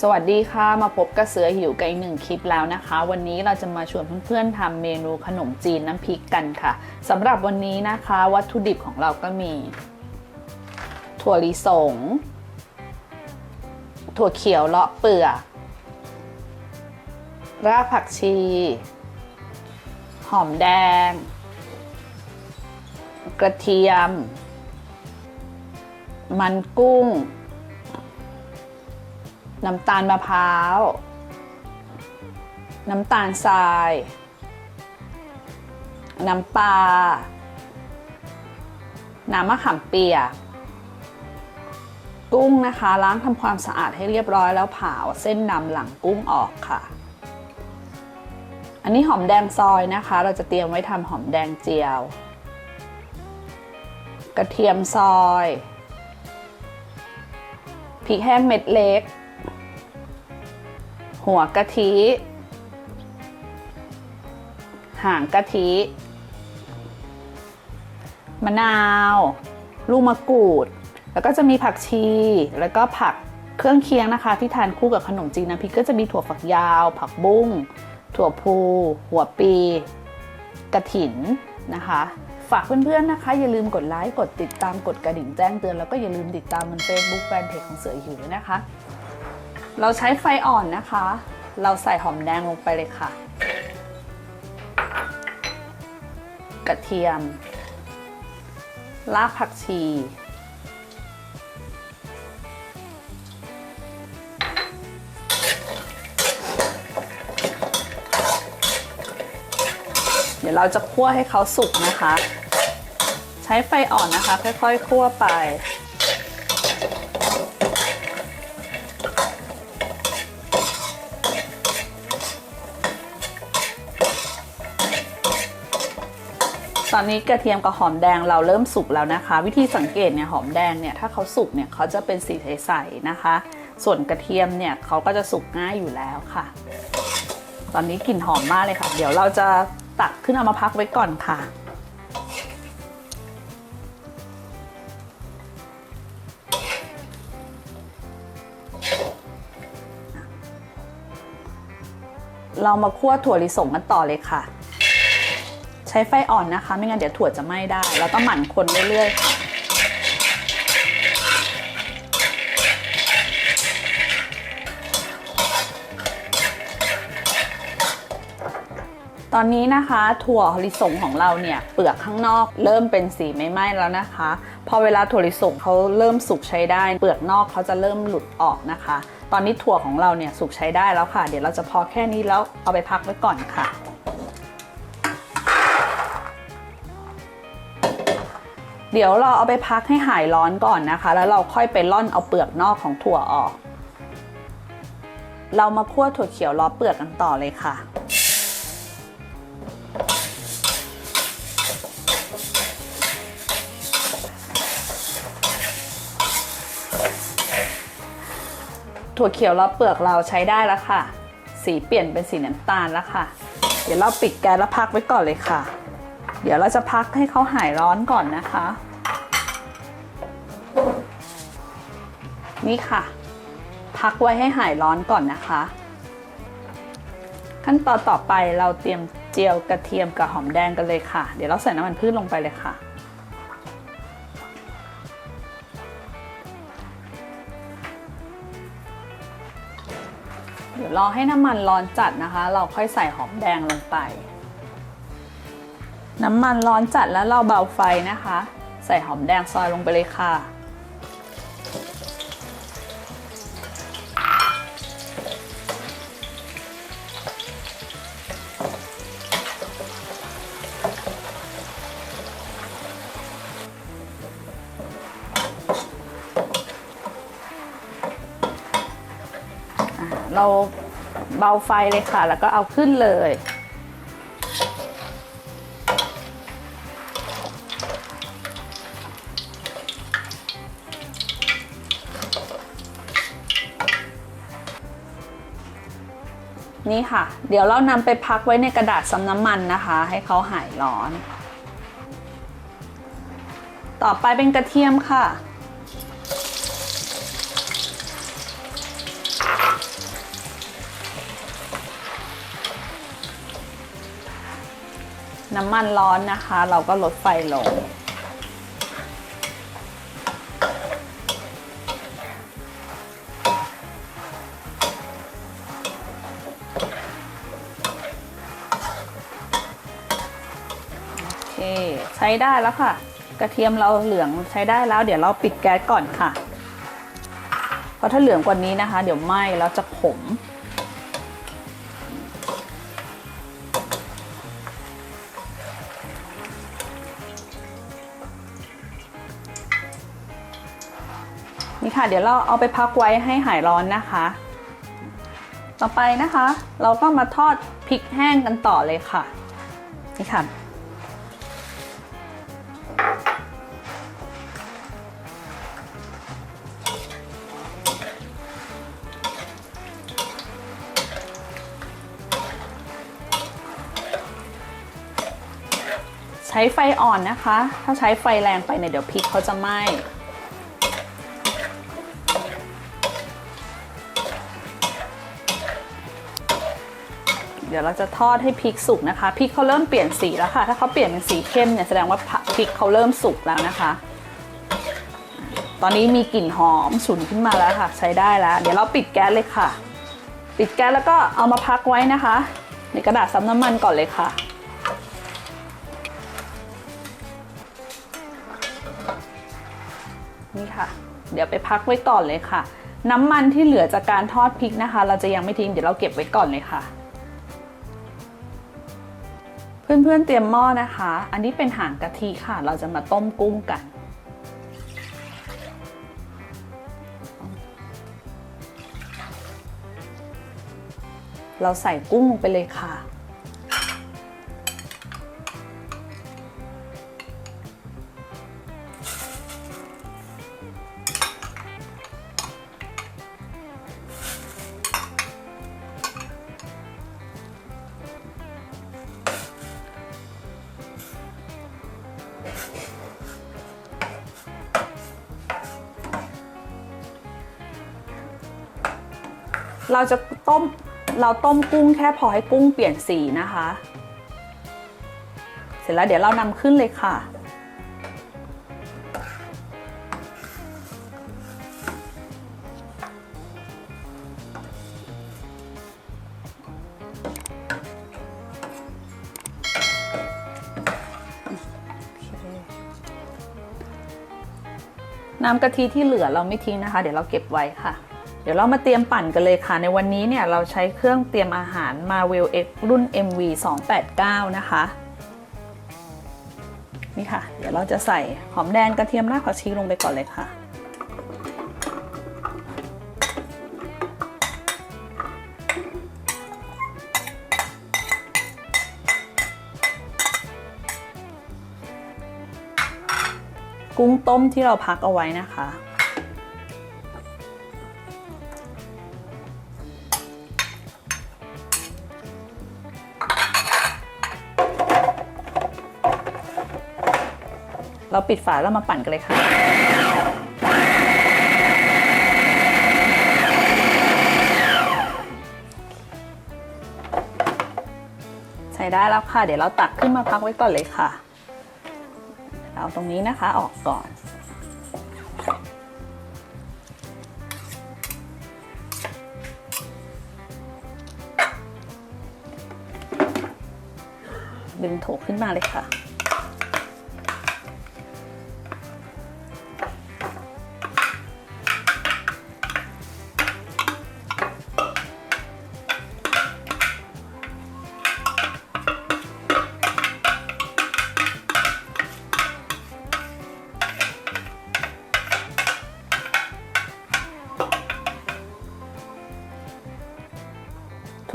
สวัสดีค่ะ มาพบกับเสือหิวกับอีกหนึ่งคลิปแล้วนะคะ วันนี้เราจะมาชวนเพื่อนๆทำเมนูขนมจีนน้ำพริกกันค่ะสำหรับวันนี้นะคะ วัตถุดิบของเราก็มี ถั่วลิสง ถั่วเขียวเลาะเปลือกรากผักชี หอมแดง กระเทียม มันกุ้ง น้ำตาลมะพร้าว น้ำตาลทราย น้ำปลา น้ำมะขามเปียก กุ้งนะคะล้างทำความสะอาดให้เรียบร้อยแล้วผ่าเอาเส้นนำหลังกุ้งออกค่ะ อันนี้หอมแดงซอยนะคะ เราจะเตรียมไว้ทำหอมแดงเจียว กระเทียมซอยพริกแห้งเม็ดเล็ก หัวกะทิ หางกะทิ มะนาว ลูกมะกรูด แล้วก็จะมีผักชี แล้วก็ผักเครื่องเคียงนะคะ ที่ทานคู่กับขนมจีนน้ำพริกก็จะมีถั่วฝักยาว ผักบุ้ง ถั่วพู หัวปี กระถินนะคะ ฝากเพื่อนๆนะคะ อย่าลืมกดไลค์ กดติดตาม กดกระดิ่งแจ้งเตือน แล้วก็อย่าลืมติดตามบน Facebook แฟนเพจของเสือหิวด้วยนะคะ เราใช้ไฟอ่อนนะคะ เราใส่หอมแดงลงไปเลยค่ะ กระเทียม รากผักชี เดี๋ยวเราจะคั่วให้เขาสุกนะคะ ใช้ไฟอ่อนนะคะ ค่อยๆ คั่วไป ตอนนี้กระเทียมกับหอมแดงเราเริ่มสุกแล้วนะคะ วิธีสังเกตเนี่ยหอมแดงเนี่ยถ้าเขาสุกเนี่ยเขาจะเป็นสีใสๆนะคะ ส่วนกระเทียมเนี่ยเขาก็จะสุกง่ายอยู่แล้วค่ะ ตอนนี้กลิ่นหอมมากเลยค่ะ เดี๋ยวเราจะตักขึ้นเอามาพักไว้ก่อนค่ะเรามาคั่วถั่วลิสงกันต่อเลยค่ะ ช้ไฟอ่อนนะคะ ไม่งั้นเดี๋ยวถั่วจะไหม้ได้ เราต้องหมั่นคนเรื่อยๆค่ะตอนนี้นะคะถั่วลิสงของเราเนี่ยเปลือกข้างนอกเริ่มเป็นสีไม่ไหม้แล้วนะคะ พอเวลาถั่วลิสงเขาเริ่มสุกใช้ได้ เปลือกนอกเขาจะเริ่มหลุดออกนะคะ ตอนนี้ถั่วของเราเนี่ยสุกใช้ได้แล้วค่ะ เดี๋ยวเราจะพอแค่นี้แล้วเอาไปพักไว้ก่อนค่ะ เดี๋ยวเราเอาไปพักให้หายร้อนก่อนนะคะ แล้วเราค่อยไปร่อนเอาเปลือกนอกของถั่วออก เรามาคั่วถั่วเขียวล้อเปลือกกันต่อเลยค่ะถั่วเขียวล้อเปลือกเราใช้ได้แล้วค่ะ สีเปลี่ยนเป็นสีน้ำตาลแล้วค่ะ เดี๋ยวเราปิดแก๊สแล้วพักไว้ก่อนเลยค่ะ เดี๋ยวเราจะพักให้เขาหายร้อนก่อนนะคะ นี่ค่ะ พักไว้ให้หายร้อนก่อนนะคะ ขั้นตอนต่อไปเราเตรียมเจียวกระเทียมกับหอมแดงกันเลยค่ะ เดี๋ยวเราใส่น้ำมันพืชลงไปเลยค่ะ เดี๋ยวรอให้น้ำมันร้อนจัดนะคะ เราค่อยใส่หอมแดงลงไป น้ำมันร้อนจัดแล้วเราเบาไฟนะคะ ใส่หอมแดงซอยลงไปเลยค่ะ เราเบาไฟเลยค่ะ แล้วก็เอาขึ้นเลย นี่ค่ะ เดี๋ยวเรานำไปพักไว้ในกระดาษซ้ำน้ำมันนะคะ ให้เขาหายร้อน ต่อไปเป็นกระเทียมค่ะ น้ำมันร้อนนะคะ เราก็ลดไฟลง โอเค ใช้ได้แล้วค่ะ กระเทียมเราเหลืองใช้ได้แล้ว เดี๋ยวเราปิดแก๊สก่อนค่ะ เพราะถ้าเหลืองกว่านี้นะคะ เดี๋ยวไหม้แล้วจะขม เดี๋ยวเราเอาไปพักไว้ให้หายร้อนนะคะ ต่อไปนะคะ เราก็มาทอดพริกแห้งกันต่อเลยค่ะ นี่ค่ะ ใช้ไฟอ่อนนะคะ ถ้าใช้ไฟแรงไปเนี่ยเดี๋ยวพริกเขาจะไหม้ ดี๋ยวเราจะทอดให้พริกสุกนะคะพริกเขาเริ่มเปลี่ยนสีแล้วค่ะ ถ้าเขาเปลี่ยนเป็นสีเข้มเนี่ยแสดงว่าพริกเขาเริ่มสุกแล้วนะคะ ตอนนี้มีกลิ่นหอมฉุนขึ้นมาแล้วค่ะ ใช้ได้แล้ว เดี๋ยวเราปิดแก๊สเลยค่ะ ปิดแก๊สแล้วก็เอามาพักไว้นะคะ ในกระดาษซับน้ำมันก่อนเลยค่ะนี่ค่ะ เดี๋ยวไปพักไว้ก่อนเลยค่ะ น้ำมันที่เหลือจากการทอดพริกนะคะ เราจะยังไม่ทิ้งเดี๋ยวเราเก็บไว้ก่อนเลยค่ะ เพื่อนๆเตรียมหม้อนะคะ อันนี้เป็นหางกะทิค่ะ เราจะมาต้มกุ้งกัน เราใส่กุ้งลงไปเลยค่ะ เราจะต้มเราต้มกุ้งแค่พอให้กุ้งเปลี่ยนสีนะคะ เสร็จแล้วเดี๋ยวเรานำขึ้นเลยค่ะ น้ำกะทิที่เหลือเราไม่ทิ้งนะคะ เดี๋ยวเราเก็บไว้ค่ะ เดี๋ยวเรามาเตรียมปั่นกันเลยค่ะ ในวันนี้เนี่ยเราใช้เครื่องเตรียมอาหาร Marvel X รุ่น MV 289 นะคะ นี่ค่ะ เดี๋ยวเราจะใส่หอมแดงกระเทียมรากผักชีลงไปก่อนเลยค่ะ กุ้งต้มที่เราพักเอาไว้นะคะ เราปิดฝาแล้วมาปั่นกันเลยค่ะ ใช้ได้แล้วค่ะ เดี๋ยวเราตักขึ้นมาพักไว้ก่อนเลยค่ะ เอาตรงนี้นะคะออกก่อนดึงโถขึ้นมาเลยค่ะ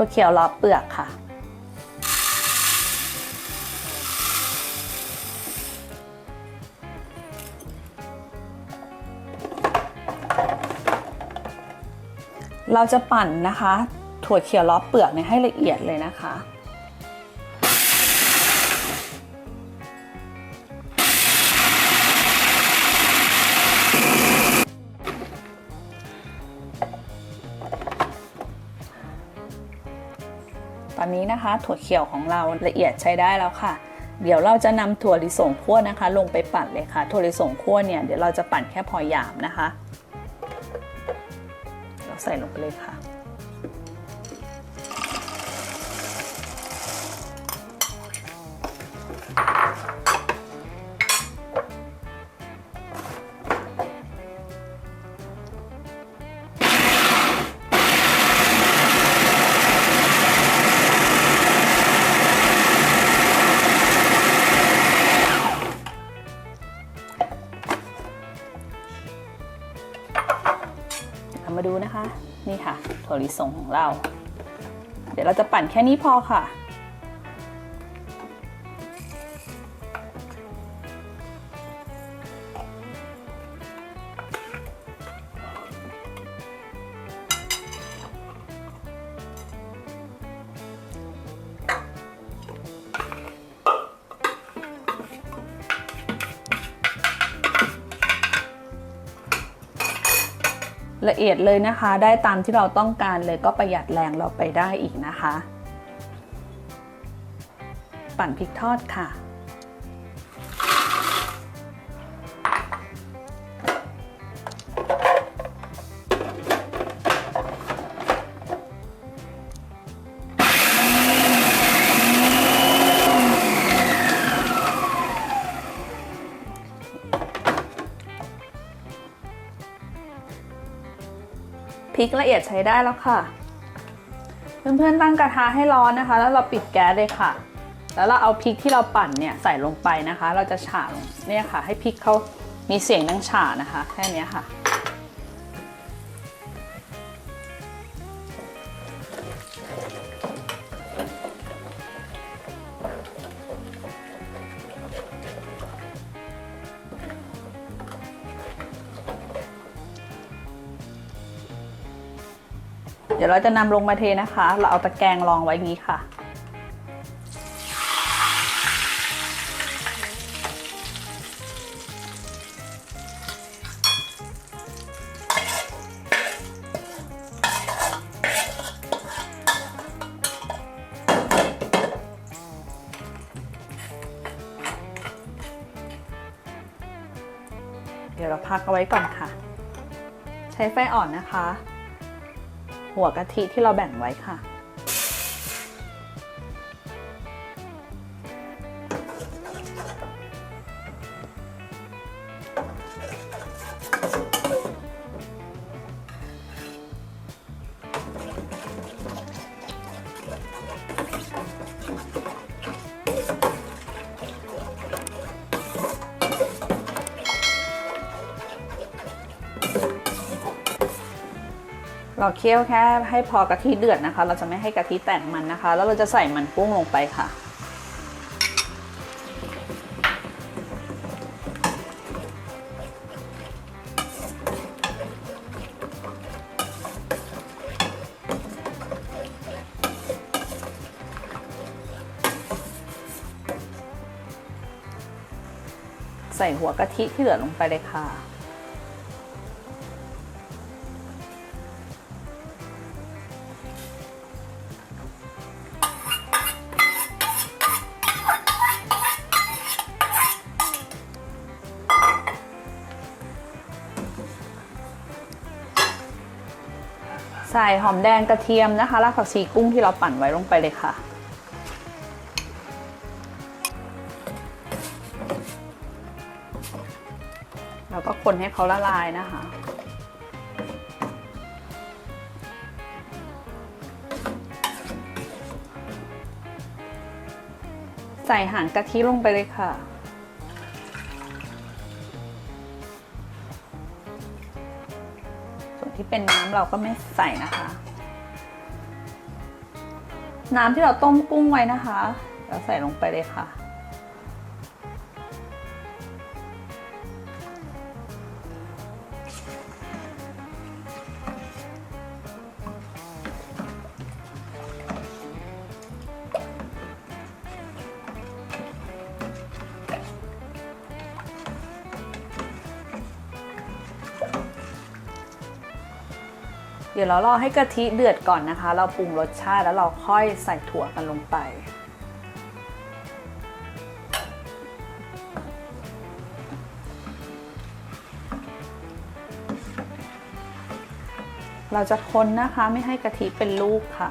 ถั่วเขียวล้อเปลือกค่ะ เราจะปั่นนะคะ ถั่วเขียวล้อเปลือกเนี่ยให้ละเอียดเลยนะคะ นะคะ ถั่วเขียวของเราละเอียดใช้ได้แล้วค่ะ เดี๋ยวเราจะนำถั่วลิสงคั่วนะคะ ลงไปปั่นเลยค่ะ ถั่วลิสงคั่วเนี่ยเดี๋ยวเราจะปั่นแค่พอหยาบนะคะ เราใส่ลงไปเลยค่ะ ส่งของเรา เดี๋ยวเราจะปั่นแค่นี้พอค่ะ เอียดเลยนะคะ ได้ตามที่เราต้องการเลยก็ประหยัดแรงเราไปได้อีกนะคะ ปั่นพริกทอดค่ะ ริกละเอียดใช้ได้แล้วค่ะ เพื่อนๆตั้งกระทะให้ร้อนนะคะ แล้วเราปิดแก๊สเลยค่ะ แล้วเราเอาพริกที่เราปั่นเนี่ยใส่ลงไปนะคะ เราจะฉาลงเนี่ยค่ะ ให้พริกเขามีเสียงดังฉานะคะ แค่นี้ค่ะ เดี๋ยวเราจะนำลงมาเทนะคะ เราเอาตะแกรงรองไว้งนี้ค่ะ เดี๋ยวเราพักเอาไว้ก่อนค่ะ ใช้ไฟอ่อนนะคะ หัวกะทิที่เราแบ่งไว้ค่ะ เราเคี่ยวแค่ให้พอกะทิเดือดนะคะ เราจะไม่ให้กะทิแตกมันนะคะ แล้วเราจะใส่มันกุ้งลงไปค่ะ ใส่หัวกะทิที่เหลือลงไปเลยค่ะ อมแดงกระเทียมนะคะรากผักชีกุ้งที่เราปั่นไว้ลงไปเลยค่ะ แล้วก็คนให้เขาละลายนะคะใส่หางกะทิลงไปเลยค่ะ เป็นน้ำเราก็ไม่ใส่นะคะ น้ำที่เราต้มกุ้งไว้นะคะ เราใส่ลงไปเลยค่ะ เดี๋ยวเรารอให้กะทิเดือดก่อนนะคะ เราปรุงรสชาติแล้วเราค่อยใส่ถั่วกันลงไป เราจะคนนะคะไม่ให้กะทิเป็นลูกค่ะ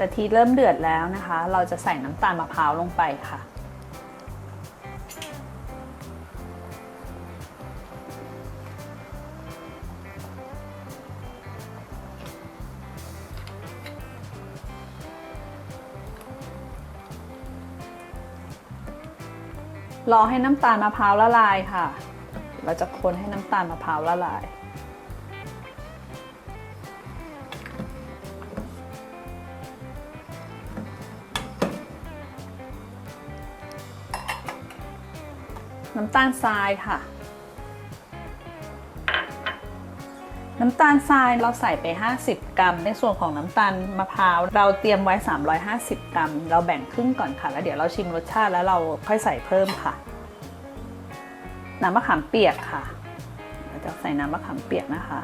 กะทิเริ่มเดือดแล้วนะคะ เราจะใส่น้ำตาลมะพร้าวลงไปค่ะ รอให้น้ำตาลมะพร้าวละลายค่ะ เราจะคนให้น้ำตาลมะพร้าวละลาย น้ำตาลทรายค่ะ น้ำตาลทรายเราใส่ไป 50 กรัม ในส่วนของน้ำตาลมะพร้าวเราเตรียมไว้ 350 กรัม เราแบ่งครึ่งก่อนค่ะ แล้วเดี๋ยวเราชิมรสชาติแล้วเราค่อยใส่เพิ่มค่ะ น้ำมะขามเปียกค่ะ เราจะใส่น้ำมะขามเปียกนะคะ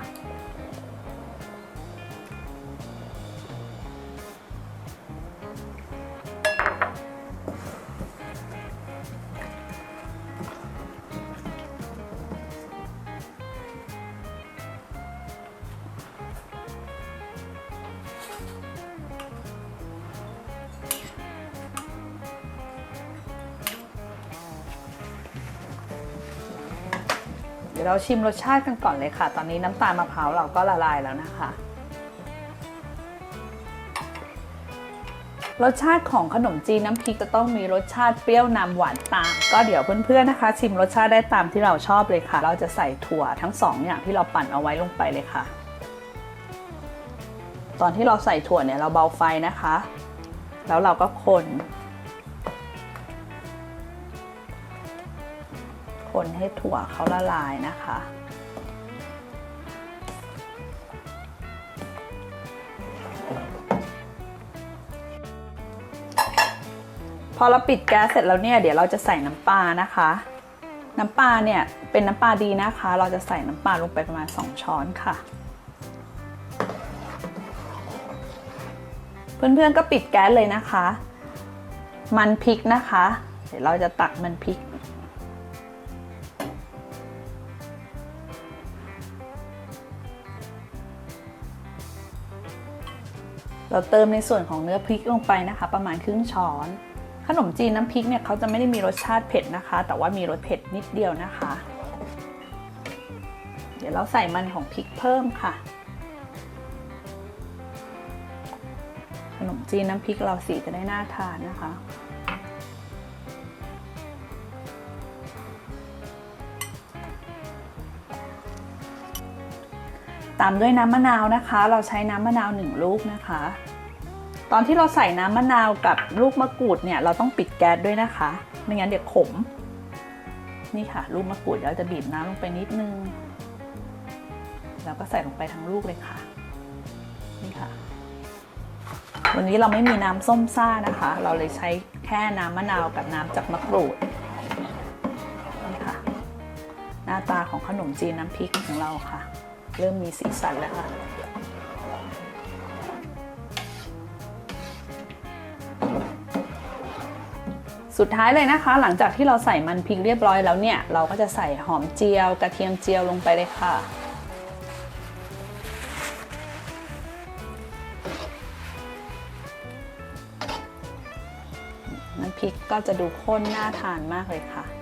เราชิมรสชาติกันก่อนเลยค่ะ ตอนนี้น้ำตาลมะพร้าวเราก็ละลายแล้วนะคะ รสชาติของขนมจีนน้ำพริกจะต้องมีรสชาติเปรี้ยวนำหวานตาม ก็เดี๋ยวเพื่อนๆนะคะ ชิมรสชาติได้ตามที่เราชอบเลยค่ะ เราจะใส่ถั่วทั้งสองอย่างที่เราปั่นเอาไว้ลงไปเลยค่ะ ตอนที่เราใส่ถั่วเนี่ยเราเบาไฟนะคะ แล้วเราก็คน คนให้ถั่วเขาละลายนะคะ พอเราปิดแก๊สเสร็จแล้วเนี่ยเดี๋ยวเราจะใส่น้ำปลานะคะ น้ำปลาเนี่ยเป็นน้ำปลาดีนะคะ เราจะใส่น้ำปลาลงไปประมาณ 2 ช้อนค่ะเพื่อนๆก็ปิดแก๊สเลยนะคะ มันพริกนะคะ เดี๋ยวเราจะตักมันพริก เราเติมในส่วนของเนื้อพริกลงไปนะคะ ประมาณครึ่งช้อน ขนมจีนน้ำพริกเนี่ยเขาจะไม่ได้มีรสชาติเผ็ดนะคะ แต่ว่ามีรสเผ็ดนิดเดียวนะคะ เดี๋ยวเราใส่มันของพริกเพิ่มค่ะ ขนมจีนน้ำพริกเราสีจะได้น่าทานนะคะ ตามด้วยน้ำมะนาวนะคะ เราใช้น้ำมะนาวหนึ่งลูกนะคะ ตอนที่เราใส่น้ำมะนาวกับลูกมะกรูดเนี่ยเราต้องปิดแก๊สด้วยนะคะ ไม่งั้นเดี๋ยวขม นี่ค่ะ ลูกมะกรูดเดี๋ยวเราจะบีบน้ำลงไปนิดนึง แล้วก็ใส่ลงไปทั้งลูกเลยค่ะ นี่ค่ะ วันนี้เราไม่มีน้ำส้มซ่านะคะ เราเลยใช้แค่น้ำมะนาวกับน้ำจากมะกรูดนี่ค่ะหน้าตาของขนมจีนน้ำพริกของเราค่ะ เริ่มมีสีสันแล้วค่ะสุดท้ายเลยนะคะ หลังจากที่เราใส่มันพริกเรียบร้อยแล้วเนี่ย เราก็จะใส่หอมเจียว กระเทียมเจียวลงไปเลยค่ะน้ำพริกก็จะดูข้นน่าทานมากเลยค่ะ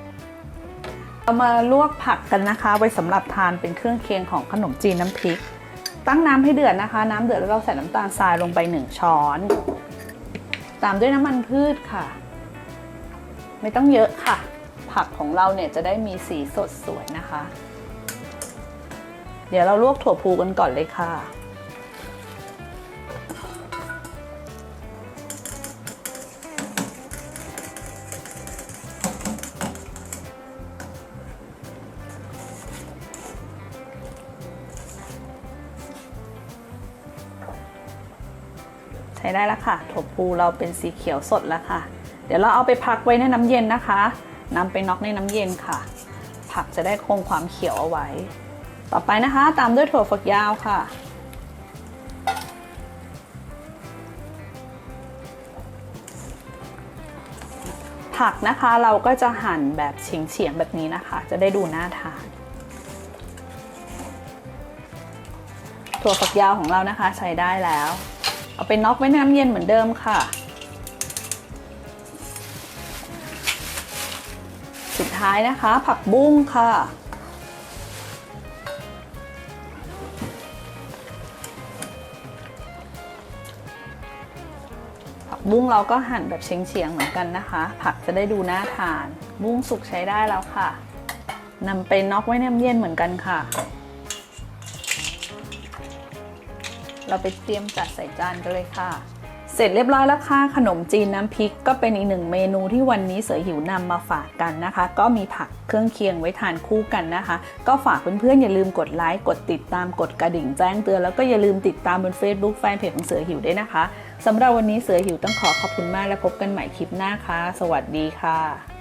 เรามาลวกผักกันนะคะ ไว้สำหรับทานเป็นเครื่องเคียงของขนมจีนน้ำพริก ตั้งน้ำให้เดือดนะคะ น้ำเดือดแล้วเราใส่น้ำตาลทรายลงไป 1 ช้อน ตามด้วยน้ำมันพืชค่ะ ไม่ต้องเยอะค่ะ ผักของเราเนี่ยจะได้มีสีสดสวยนะคะ เดี๋ยวเราลวกถั่วพูกันก่อนเลยค่ะ ได้แล้วค่ะถั่วพูเราเป็นสีเขียวสดแล้วค่ะ เดี๋ยวเราเอาไปพักไว้ในน้ำเย็นนะคะนำไปน็อกในน้ำเย็นค่ะ ผักจะได้คงความเขียวเอาไว้ ต่อไปนะคะ ตามด้วยถั่วฝักยาวค่ะ ผักนะคะเราก็จะหั่นแบบเฉียงๆแบบนี้นะคะ จะได้ดูน่าทานถั่วฝักยาวของเรานะคะใช้ได้แล้ว เอาไปน็อกไว้ในน้ำเย็นเหมือนเดิมค่ะ สุดท้ายนะคะ ผักบุ้งค่ะ ผักบุ้งเราก็หั่นแบบเฉียงๆเหมือนกันนะคะ ผักจะได้ดูน่าทาน บุ้งสุกใช้ได้แล้วค่ะนำไปน็อกไว้ในน้ำเย็นเหมือนกันค่ะ เราไปเตรียมจัดใส่จานกันเลยค่ะ เสร็จเรียบร้อยแล้วค่ะขนมจีนน้ำพริกก็เป็นอีกหนึ่งเมนูที่วันนี้เสือหิวนำมาฝากกันนะคะ ก็มีผักเครื่องเคียงไว้ทานคู่กันนะคะ ก็ฝากเพื่อนๆอย่าลืมกดไลค์กดติดตามกดกระดิ่งแจ้งเตือนแล้วก็อย่าลืมติดตามบน Facebook แฟนเพจของเสือหิวด้วยนะคะสำหรับวันนี้เสือหิวต้องขอขอบคุณมากและพบกันใหม่คลิปหน้าค่ะ สวัสดีค่ะ